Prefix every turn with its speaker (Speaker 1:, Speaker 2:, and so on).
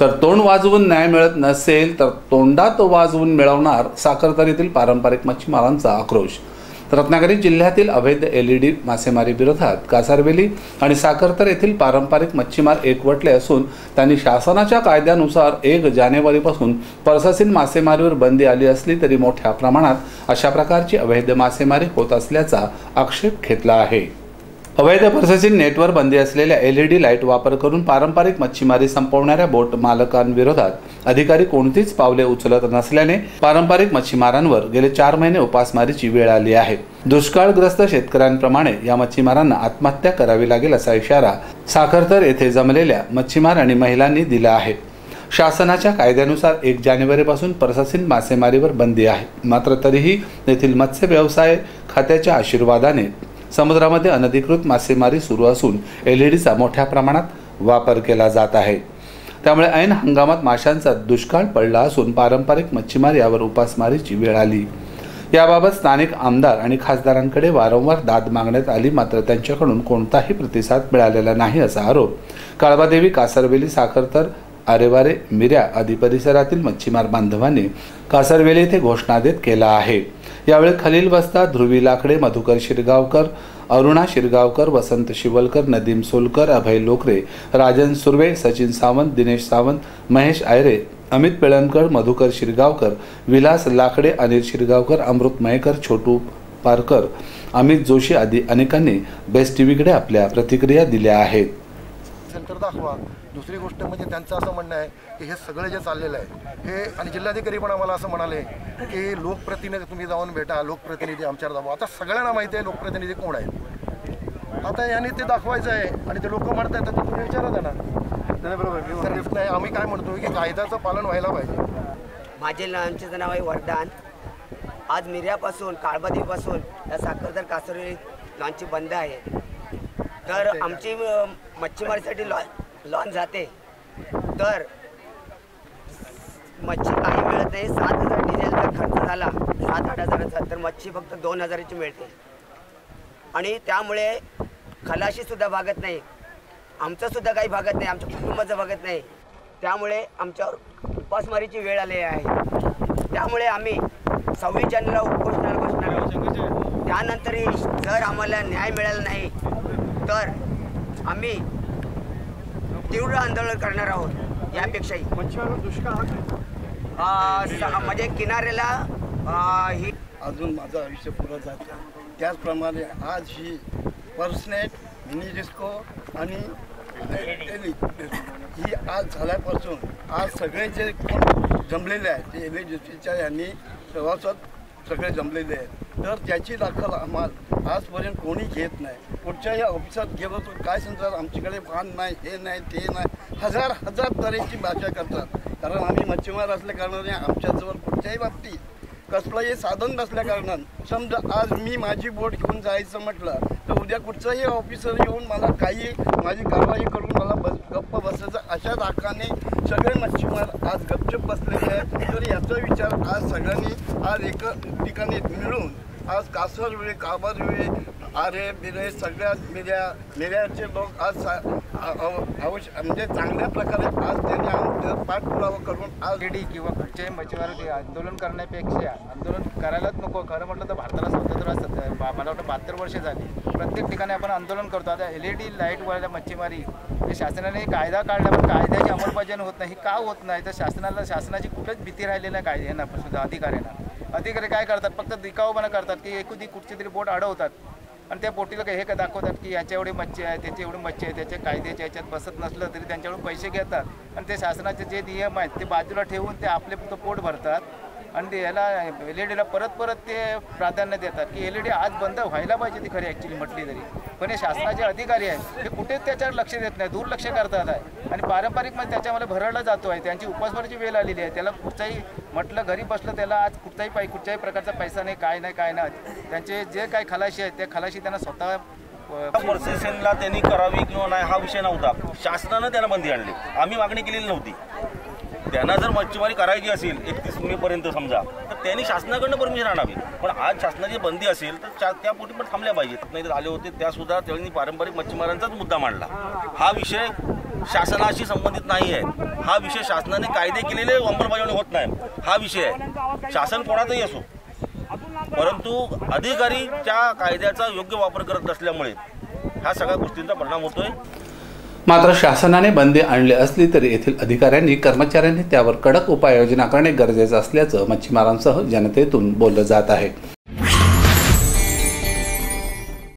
Speaker 1: तर तोंड वाजवून न्याय मिळत नसेल तर तोंडात वाजवून मिळवणार साखरतर येथील पारंपरिक मच्छीमारांचा आक्रोश. रत्नागिरी जिल्ह्यातील अवैध एलईडी मासेमारी विरोधात कासारवेली आणि साखरतर येथील पारंपरिक मच्छीमार एकवटले असून त्यांनी शासनाच्या कायद्यानुसार एक जानेवारीपासून परसासीन मासेमारीवर बंदी आली असली तरी मोठ्या प्रमाणात अशा प्रकारची अवैध मासेमारी होत असल्याचा आक्षेप घेतला आहे. अवैध परसासीन नेटवर बंदी असलेल्या एल ई डी लाइट वापर करून पारंपरिक मच्छीमारी संपवणाऱ्या बोट मालकांविरोधात अधिकारी कोणतीच पावले उचलत नसल्याने पारंपरिक मच्छीमारांवर गेले चार महिने उपासमारीची वेळ आली आहे. दुष्काळग्रस्त शेतकऱ्यांप्रमाणे या मच्छीमारांना आत्महत्या करावी लागेल असा इशारा साखरतर येथे जमलेल्या मच्छीमार आणि महिलांनी दिला आहे. शासनाच्या कायद्यानुसार एक जानेवारीपासून प्रशासन मासेमारीवर बंदी आहे. मात्र तरीही येथील मत्स्य व्यवसाय खात्याच्या आशीर्वादाने समुद्रामध्ये अनधिकृत मासेमारी सुरू असून एलईडीचा मोठ्या प्रमाणात वापर केला जात आहे. त्यामुळे ऐन हंगामात माशांचा दुष्काळ पडला असून पारंपरिक मच्छीमार यावर उपासमारीची वेळ आली. याबाबत स्थानिक आमदार आणि खासदारांकडे वारंवार दाद मागण्यात आली मात्र त्यांच्याकडून कोणताही प्रतिसाद मिळालेला नाही असा आरोप. काळबादेवी कासरवेली साखर तर आरेवारे मिऱ्या आदी परिसरातील मच्छीमार बांधवांनी कासरवेली येथे घोषणा देत केला आहे. यावेळी खलील बस्ता ध्रुवी लाकडे मधुकर शिरगावकर अरुणा शिरगावकर वसंत शिवलकर नदीम सोलकर अभय लोकरे राजन सुर्वे सचिन सावंत दिनेश सावंत महेश आयरे अमित पिळणकर मधुकर शिरगावकर विलास लाकडे अनिल शिरगावकर अमृत मयेकर छोटू पारकर अमित जोशी आदी अनेकांनी बेस्ट टीव्हीकडे आपल्या प्रतिक्रिया दिल्या आहेत.
Speaker 2: दाखवा. दुसरी गोष्ट म्हणजे त्यांचं असं म्हणणं आहे की हे सगळं जे चाललेलं आहे हे आणि जिल्हाधिकारी पण आम्हाला असं म्हणाले की लोकप्रतिनिधी तुम्ही जाऊन भेटा लोकप्रतिनिधी आमच्यावर दाखवा आता सगळ्यांना माहिती आहे लोकप्रतिनिधी कोण आहेत. आता यांनी ते दाखवायचं आहे आणि ते लोक म्हणतात तर तुम्ही विचारा त्यांना. तर नाही आम्ही काय म्हणतो की कायद्याचं पालन व्हायला पाहिजे.
Speaker 3: माझे लहानचे नाव आहे वरदान. आज मिऱ्यापासून काळबादीपासून या साखरदर कासरी लॉन्चची बंद आहे. तर आमची मच्छीमारीसाठी लॉ लॉन जाते. तर मच्छी काही मिळत नाही. सात हजार डिझेलचा खर्च झाला. सात आठ हजाराचा तर मच्छी फक्त दोन हजाराची मिळते. आणि त्यामुळे खलाशीसुद्धा भागत नाही. आमचंसुद्धा काही भागत नाही. आमच्या कुटुंबाचं भागत नाही. त्यामुळे आमच्यावर उपासमारीची वेळ आली आहे. त्यामुळे आम्ही सव्वीस जानेला उपोषणाला बसणार आहोत. त्यानंतरही जर आम्हाला न्याय मिळाला नाही तर आम्ही तीव्र आंदोलन करणार आहोत यापेक्षाही. स- म्हणजे किनाऱ्याला ही
Speaker 4: अजून माझं आयुष्य पुरं जातं त्याचप्रमाणे आज ही पर्सनेट मिनी डिस्को आणि एली ही आज झाल्यापासून आज सगळे जे कोण जमलेले आहेत ते एल डिस्ट्रीच्या यांनी प्रवासात सगळे जमलेले आहेत. तर त्याची दाखल आम्हाला आजपर्यंत कोणी घेत नाही. कुठच्याही ऑफिसात गेलो तर काय सांगतात आमच्याकडे भान नाही हे नाही ते नाही. हजार हजार तऱ्हेची भाषा करतात. कारण आम्ही मच्छीमार असल्याकारणाने आमच्याजवळ कुठच्याही बाबतीत कसलंही साधन नसल्याकारणानं समजा आज मी माझी बोट घेऊन जायचं म्हटलं तर उद्या कुठचाही ऑफिसर येऊन मला काही माझी कारवाई करून मला बस गप्प बसायचं अशा दाखाने सगळे मच्छीमार आज गपचप बसलेले आहेत. तर याचा विचार आज सगळ्यांनी आज एका ठिकाणी मिळून आज कासर वेळे काबार मिळे आरे बिरे सगळ्या मिऱ्या मिऱ्यांचे लोक आज सा- म्हणजे चांगल्या प्रकारे आज त्यांनी आमचं पाठपुरावा करून आज
Speaker 5: डी किंवा कुठच्याही मच्छीमार आंदोलन करण्यापेक्षा आंदोलन करायलाच नको. खरं म्हटलं तर भारताला स्वातंत्र्य असतं बा- मला वाटतं बहात्तर वर्ष झाली. प्रत्येक ठिकाणी आपण आंदोलन करतो. आता एल ई डी लाईटवाल्या मच्छीमारी हे शासनाने कायदा काढला पण कायद्याची अंमलबजावणी होत नाही. का होत नाही? तर शासनाला शासनाची कुठंच भीती राहिलेली नाही कायद्यांना सुद्धा अधिकाऱ्यांना. अधिकारी काय करतात? फक्त दिखावपणा करतात की एकुदी कुठची तरी बोट अडवतात. आणि त्या बोटीला काही हे काय दाखवतात की याच्या एवढी मच्छी आहे त्याची एवढी मच्छी आहे त्याच्या कायद्याच्या याच्यात बसत नसलं तरी त्यांच्याकडून पैसे घेतात. आणि ते शासनाचे जे नियम आहेत ते बाजूला ठेवून ते आपले तो पोट भरतात. आणि ते याला एल ई डीला परत परत ते प्राधान्य देतात की एल ई डी आज बंद व्हायला पाहिजे ती खरी ॲक्च्युली म्हटली तरी. पण हे शासनाचे अधिकारी आहेत ते कुठेच त्याच्यावर लक्ष देत नाही दुर्लक्ष करतात आहे. आणि पारंपरिकमध्ये त्याच्यामध्ये भरडला जातो आहे त्यांची उपासभराची वेळ आलेली आहे त्याला कुठचाही म्हटलं घरी बसलं त्याला आज कुठचाही पाय कुठच्याही प्रकारचा पैसा नाही काय नाही काय नाही. त्यांचे जे काही खलाशी आहेत त्या खलाशी त्यांना स्वतः
Speaker 6: प्रोसेसिंगला त्यांनी करावी किंवा नाही हा विषय नव्हता. शासनानं त्यांना बंदी आणली. आम्ही मागणी केलेली नव्हती. त्यांना जर मच्छीमारी करायची असेल एकतीस मेपर्यंत समजा तर त्यांनी शासनाकडनं परमिशन आणावी. पण आज शासनाची बंदी असेल तर त्या- त्या पोटी पण थांबल्या पाहिजेत. नाही आले होते त्यासुद्धा त्यांनी पारंपरिक मच्छीमारांचाच मुद्दा मांडला. हा विषय शासनाशी संबंधित नाही आहे हा विषय शासनाने कायदे केलेले अंमलबजावणी होत नाही. हा विषय आहे. शासन कोणातही असो. परंतु अधिकारी त्या कायद्याचा योग्य वापर करत नसल्यामुळे ह्या सगळ्या गोष्टींचा परिणाम होतोय.
Speaker 1: मात्र शासनाने बंदी आणली असली तरी येथील अधिकाऱ्यांनी कर्मचाऱ्यांनी त्यावर कडक उपाययोजना करणे गरजेचं असल्याचं मच्छीमारांसह जनतेतून बोललं जात आहे.